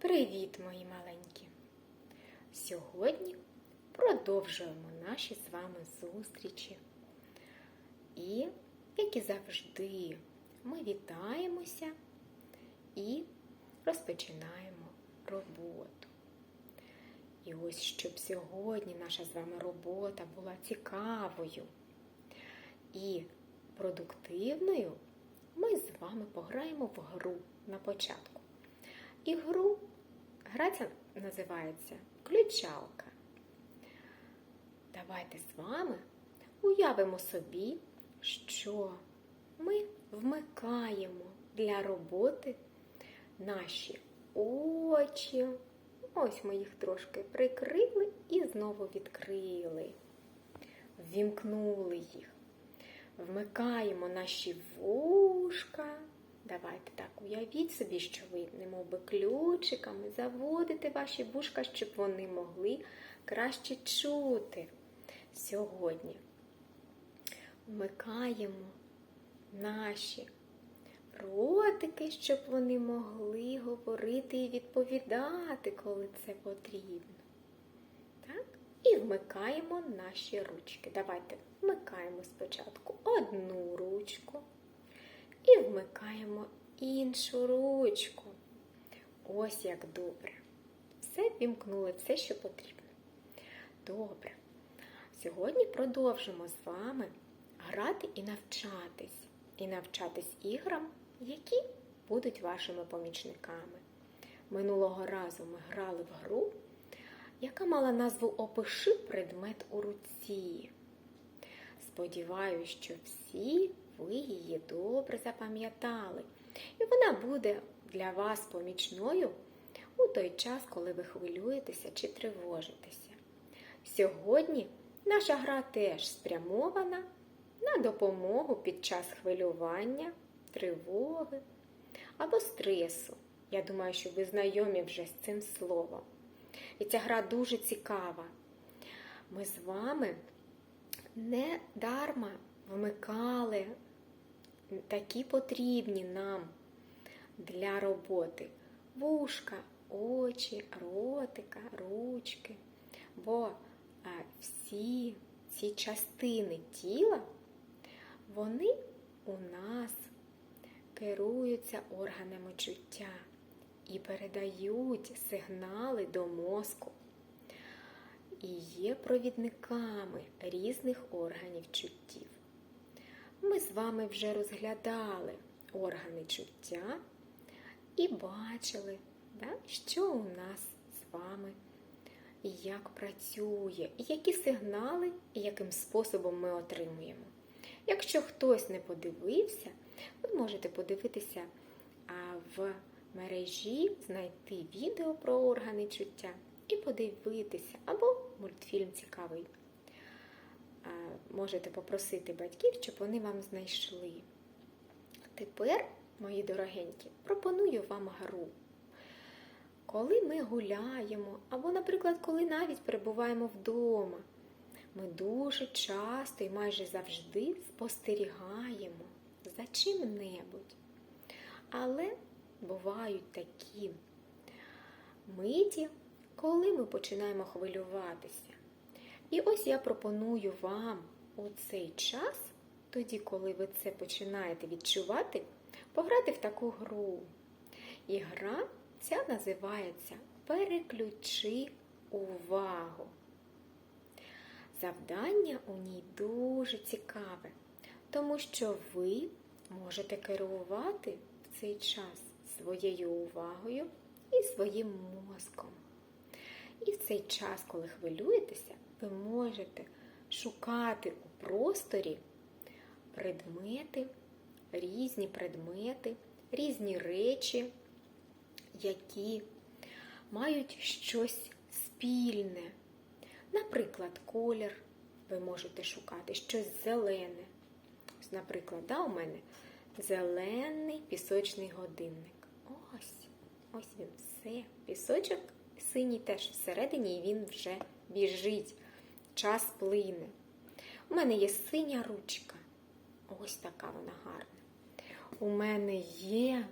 Привіт, мої маленькі! Сьогодні продовжуємо наші з вами зустрічі. І, як і завжди, ми вітаємося і розпочинаємо роботу. І ось щоб сьогодні наша з вами робота була цікавою і продуктивною, ми з вами пограємо в гру на початку. І гру гра ця називається Ключалка. Давайте з вами уявимо собі, що ми вмикаємо для роботи наші очі. Ось ми їх трошки прикрили і знову відкрили. Ввімкнули їх. Вмикаємо наші вушка. Давайте так, уявіть собі, що ви, немов би ключиками, заводите ваші вушка, щоб вони могли краще чути. Сьогодні вмикаємо наші ротики, щоб вони могли говорити і відповідати, коли це потрібно. Так? І вмикаємо наші ручки. Давайте вмикаємо спочатку одну ручку і вмикаємо іншу ручку. Ось як добре. Все вімкнули, все, що потрібно. Добре. Сьогодні продовжимо з вами грати і навчатись. І навчатись іграм, які будуть вашими помічниками. Минулого разу ми грали в гру, яка мала назву Опиши предмет у руці. Сподіваюсь, що всі ви її добре запам'ятали, і вона буде для вас помічною у той час, коли ви хвилюєтеся чи тривожитеся. Сьогодні наша гра теж спрямована на допомогу під час хвилювання, тривоги або стресу. Я думаю, що ви знайомі вже з цим словом. І ця гра дуже цікава. Ми з вами не дарма вмикали такі потрібні нам для роботи вушка, очі, ротика, ручки. Бо всі ці частини тіла, вони у нас керуються органами чуття і передають сигнали до мозку і є провідниками різних органів чуттів. Ми з вами вже розглядали органи чуття і бачили, да, що у нас з вами як працює, які сигнали і яким способом ми отримуємо. Якщо хтось не подивився, ви можете подивитися в мережі, знайти відео про органи чуття і подивитися, або мультфільм цікавий. Можете попросити батьків, щоб вони вам знайшли. Тепер, мої дорогенькі, пропоную вам гру. Коли ми гуляємо, або, наприклад, коли навіть перебуваємо вдома, ми дуже часто і майже завжди спостерігаємо за чим-небудь. Але бувають такі миті, коли ми починаємо хвилюватися. І ось я пропоную вам у цей час, тоді, коли ви це починаєте відчувати, пограти в таку гру. І гра ця називається Переключи увагу. Завдання у ній дуже цікаве, тому що ви можете керувати в цей час своєю увагою і своїм мозком. І в цей час, коли хвилюєтеся, ви можете шукати у просторі предмети, різні предмети, різні речі, які мають щось спільне. Наприклад, колір ви можете шукати щось зелене. Наприклад, да, у мене зелений пісочний годинник. Ось, ось він все. Пісочок синій теж всередині, і він вже біжить. Час плине. У мене є синя ручка. Ось така вона гарна. У мене є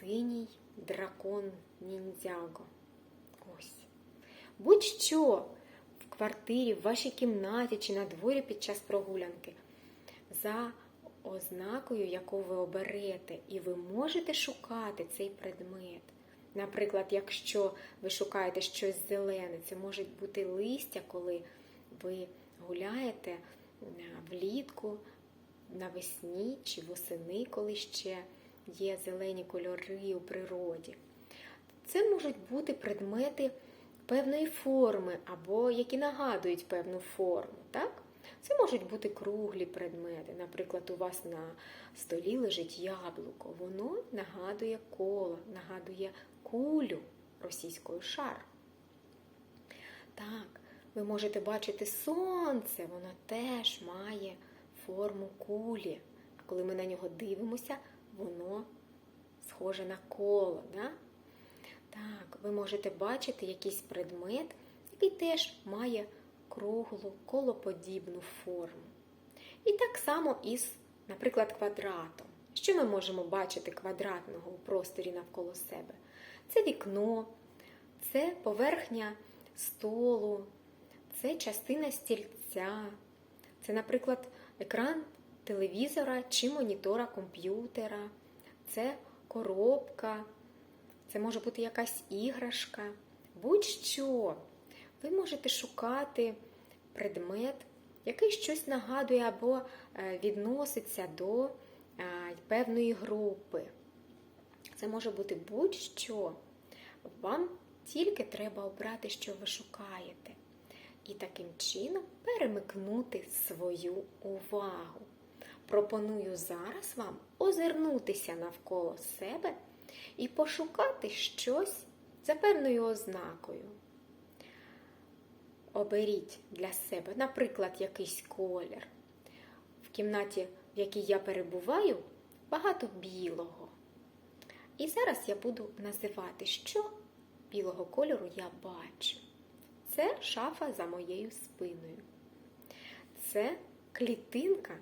синій дракон ніндзяго. Ось. Будь-що в квартирі, в вашій кімнаті чи на дворі під час прогулянки. За ознакою, яку ви оберете, і ви можете шукати цей предмет. Наприклад, якщо ви шукаєте щось зелене, це може бути листя, коли ви гуляєте е, влітку, навесні чи восени, коли ще є зелені кольори у природі. Це можуть бути предмети певної форми або які нагадують певну форму. Так? Це можуть бути круглі предмети. Наприклад, у вас на столі лежить яблуко. Воно нагадує коло, нагадує кулю російською шар. Так, ви можете бачити сонце, воно теж має форму кулі. А коли ми на нього дивимося, воно схоже на коло. Да? Так, ви можете бачити якийсь предмет, який теж має круглу, колоподібну форму. І так само із, наприклад, квадратом. Що ми можемо бачити квадратного у просторі навколо себе? Це вікно, це поверхня столу, це частина стільця, це, наприклад, екран телевізора чи монітора комп'ютера, це коробка, це може бути якась іграшка, будь-що. Ви можете шукати предмет, який щось нагадує або е, відноситься до е, певної групи. Це може бути будь-що. Вам тільки треба обрати, що ви шукаєте. І таким чином перемикнути свою увагу. Пропоную зараз вам озирнутися навколо себе і пошукати щось за певною ознакою. Оберіть для себе, наприклад, якийсь колір. В кімнаті, в якій я перебуваю, багато білого. І зараз я буду називати, що білого кольору я бачу. Це шафа за моєю спиною. Це клітинка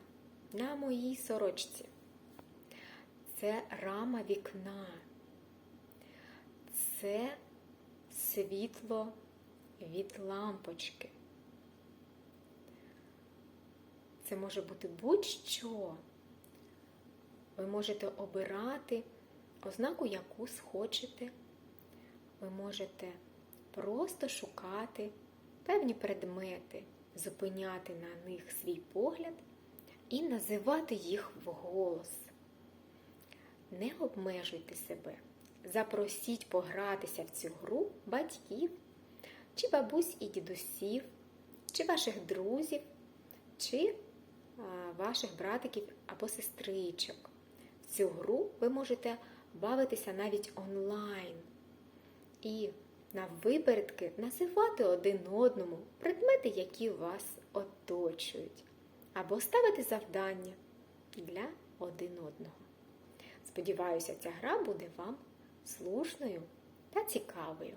на моїй сорочці. Це рама вікна. Це світло від лампочки. Це може бути будь-що. Ви можете обирати ознаку, яку схочете. Ви можете просто шукати певні предмети, зупиняти на них свій погляд і називати їх вголос. Не обмежуйте себе. Запросіть погратися в цю гру батьків, чи бабусь і дідусів, чи ваших друзів, чи ваших братиків або сестричок. В цю гру ви можете бавитися навіть онлайн. І на випередки називати один одному предмети, які вас оточують, або ставити завдання для один одного. Сподіваюся, ця гра буде вам слушною та цікавою.